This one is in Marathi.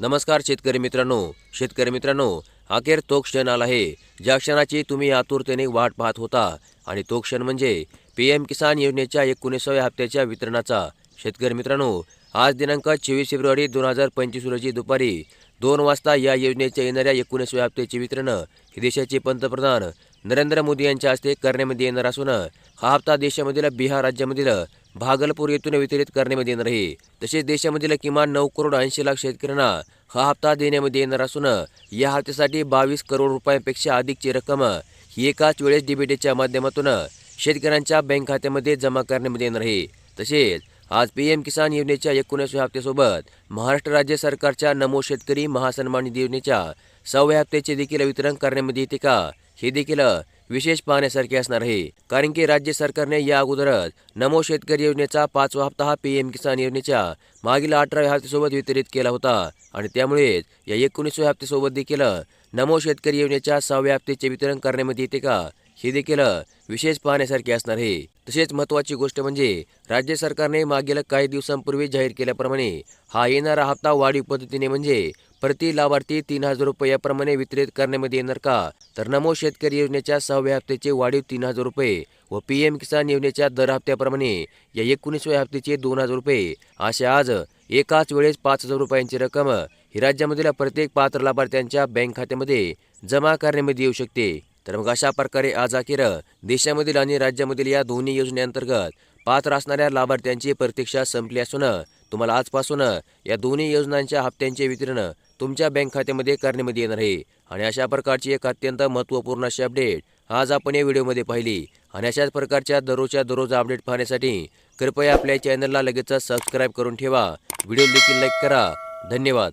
नमस्कार शेतकरी मित्रांनो. शेतकरी मित्रांनो अखेर तो क्षण आला आहे ज्या क्षणाची तुम्ही आतुरतेने वाट पाहत होता आणि तो क्षण म्हणजे पी एम किसान योजनेच्या एकोणीसाव्या हप्त्याच्या वितरणाचा. शेतकरी मित्रांनो आज दिनांक चोवीस फेब्रुवारी दोन हजार पंचवीस रोजी दुपारी दोन वाजता या योजनेच्या येणाऱ्या एकोणीसव्या हप्त्याचे वितरण हे देशाचे पंतप्रधान नरेंद्र मोदी यांच्या हस्ते करण्यामध्ये येणार असून हा हप्ता देशामधील बिहार राज्यामधील भागलपूर येथून वितरित करण्यामध्ये येणार आहे. तसेच देशामधील किमान नऊ करोड ऐंशी लाख शेतकऱ्यांना हा हप्ता देण्यामध्ये येणार असून या हप्त्यासाठी बावीस करोड रुपयांपेक्षा अधिकची रक्कम ही एकाच वेळेस डीबीटीच्या माध्यमातून शेतकऱ्यांच्या बँक खात्यामध्ये जमा करण्यामध्ये येणार आहे. तसेच आज पी एम किसान योजनेच्या एकोणीसव्या हप्त्यासोबत महाराष्ट्र राज्य सरकारच्या नमो शेतकरी महासन्मान निधी योजनेच्या सहाव्या हप्त्याचे देखील वितरण करण्यामध्ये येते का? हे देखील विशेष पाहण्यासारखे असणार आहे. कारण की राज्य सरकारने या अगोदरच नमो शेतकरी योजनेचा पाचवा हप्ता हा पीएम किसान योजनेच्या मागील अठराव्या हप्त्यासोबत वितरित केला होता. आणि त्यामुळेच या एकोणीसव्या हप्त्यासोबत देखील नमो शेतकरी योजनेच्या सहाव्या हप्त्याचे वितरण करण्यामध्ये येते का? हे देखील विशेष पाहण्यासारखे असणार आहे. तसेच महत्त्वाची गोष्ट म्हणजे राज्य सरकारने मागील काही दिवसांपूर्वी जाहीर केल्याप्रमाणे हा येणारा हप्ता वाढीव पद्धतीने म्हणजे प्रति लाभार्थी तीन हजार रुपये याप्रमाणे वितरित करण्यामध्ये येणार का? तर नमो शेतकरी योजनेच्या सहाव्या हप्त्याचे वाढीव तीन हजार रुपये व पी एम किसान योजनेच्या दर हप्त्याप्रमाणे या एकोणीसव्या हप्त्याचे दोन हजार रुपये असे आज एकाच वेळेस पाच हजार रुपयांची रक्कम ही राज्यामधील प्रत्येक पात्र लाभार्थ्यांच्या बँक खात्यामध्ये जमा करण्यामध्ये येऊ शकते. तर मग अशा प्रकारे आज अखेर देशामधील आणि राज्यामधील या दोन्ही योजनेअंतर्गत पात्र असणाऱ्या लाभार्थ्यांची प्रतीक्षा संपली असून तुम्हाला आजपासून या दोन्ही योजनांच्या हप्त्यांचे वितरण तुमच्या बँक खात्यामध्ये करण्यामध्ये येणार आहे. आणि अशा प्रकारची एक अत्यंत महत्त्वपूर्ण अशी अपडेट आज आपण या व्हिडिओमध्ये पाहिली. आणि अशाच प्रकारच्या दररोजच्या दररोज अपडेट पाहण्यासाठी कृपया आपल्या चॅनलला लगेचच सबस्क्राईब करून ठेवा. व्हिडिओ देखील लाईक करा. धन्यवाद.